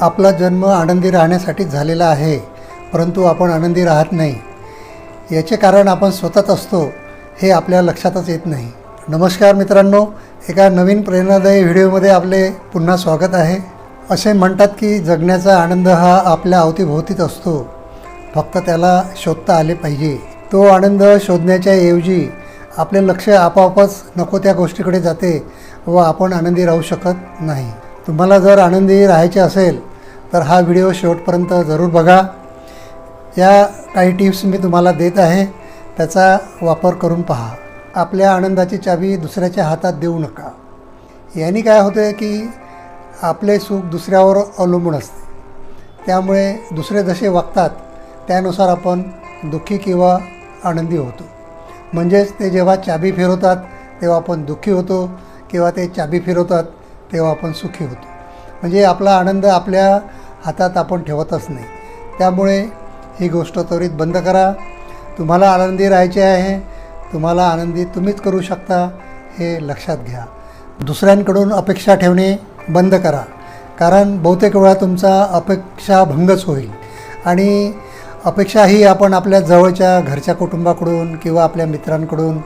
आपला जन्म आनंदी राहण्यासाठीच झालेला आहे परंतु आपण आनंदी राहत नाही. याचे कारण आपण स्वतःच असतो हे आपल्या लक्षातच येत नाही. नमस्कार मित्रांनो एका नवीन प्रेरणादायी व्हिडिओमध्ये आपले पुन्हा स्वागत आहे. असे म्हणतात की जगण्याचा आनंद हा आपल्या अवतीभोवतीच असतो. फक्त त्याला शोधता आले पाहिजे. तो आनंद शोधण्याच्या ऐवजी आपले लक्ष आपोआपच नको त्या गोष्टीकडे जाते व आपण आनंदी राहू शकत नाही. तुम्हाला जर आनंदी राहायचे असेल तर हा व्हिडिओ शेवटपर्यंत जरूर बघा. या काही टिप्स मी तुम्हाला देत आहे त्याचा वापर करून पहा. आपल्या आनंदाची चावी दुसऱ्याच्या हातात देऊ नका. याने काय होतं की आपले सुख दुसऱ्यावर अवलंबून असते. त्यामुळे दुसरे जसे वागतात त्यानुसार आपण दुःखी किंवा आनंदी होतो. म्हणजेच ते जेव्हा चाबी फिरवतात तेव्हा आपण दुःखी होतो किंवा ते चाबी फिरवतात तेव्हा आपण सुखी होतो. म्हणजे आपला आनंद आपल्या हातात आपण ठेवतच नाही. त्यामुळे ही गोष्ट त्वरित बंद करा. तुम्हाला आनंदी राहायचे आहे. तुम्हाला आनंदी तुम्हीच करू शकता हे लक्षात घ्या. दुसऱ्यांकडून अपेक्षा ठेवणे बंद करा. कारण बहुतेक वेळा तुमचा अपेक्षाभंगच होईल. आणि अपेक्षा ही आपण आपल्या जवळच्या घरच्या कुटुंबाकडून किंवा आपल्या मित्रांकडून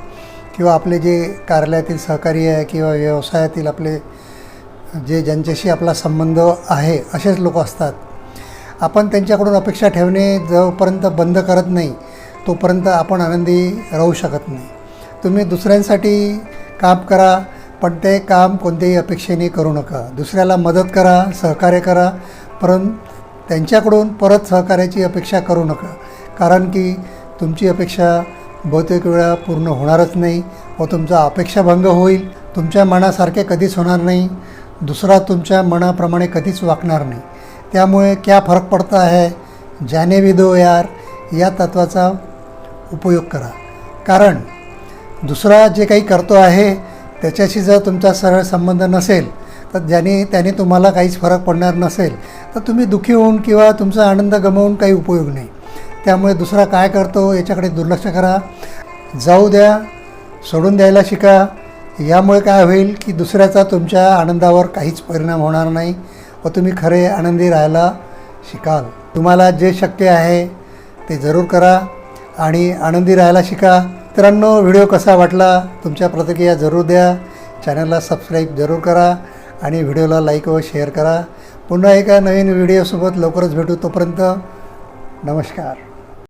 किंवा आपले जे कार्यालयातील सहकारी आहे किंवा व्यवसायातील आपले जे ज्यांच्याशी आपला संबंध आहे असेच लोक असतात. आपण त्यांच्याकडून अपेक्षा ठेवणे जोपर्यंत बंद करत नाही तोपर्यंत आपण आनंदी राहू शकत नाही. तुम्ही दुसऱ्यांसाठी काम करा पण ते काम कोणत्याही अपेक्षेने करू नका. दुसऱ्याला मदत करा सहकार्य करा परं त्यांच्याकडून परत सहकार्याची अपेक्षा करू नका. कारण की तुमची अपेक्षा बहुतेक वेळा पूर्ण होणारच नाही व तुमचा अपेक्षाभंग होईल. तुमच्या मनासारखे कधीच होणार नाही. दुसरा तुमच्या मनाप्रमाणे कधीच वागणार नाही. त्यामुळे क्या फरक पडता है? जाने भी दो यार. या तत्वाचा उपयोग करा. कारण दुसरा जे काही करतो आहे त्याच्याशी जर तुमचा सरळ संबंध नसेल तर ज्याने त्याने तुम्हाला काहीच फरक पडणार नसेल तर तुम्ही दुःखी होऊन किंवा तुमचा आनंद गमावून काही उपयोग नाही. त्यामुळे दुसरा काय करतो याच्याकडे दुर्लक्ष करा. जाऊ द्या सोडून द्यायला शिका. यामुळे काय होईल की दुसऱ्याचा तुमच्या आनंदावर काहीच परिणाम होणार नाही व तुम्ही खरे आनंदी राहायला शिकाल. तुम्हाला जे शक्य आहे ते जरूर करा आणि आनंदी राहायला शिका. मित्रांनो व्हिडिओ कसा वाटला तुमच्या प्रतिक्रिया जरूर द्या. चॅनलला सबस्क्राईब जरूर करा आणि व्हिडिओला लाईक व शेअर करा. पुन्हा एका नवीन व्हिडिओसोबत लवकरच भेटू तोपर्यंत नमस्कार.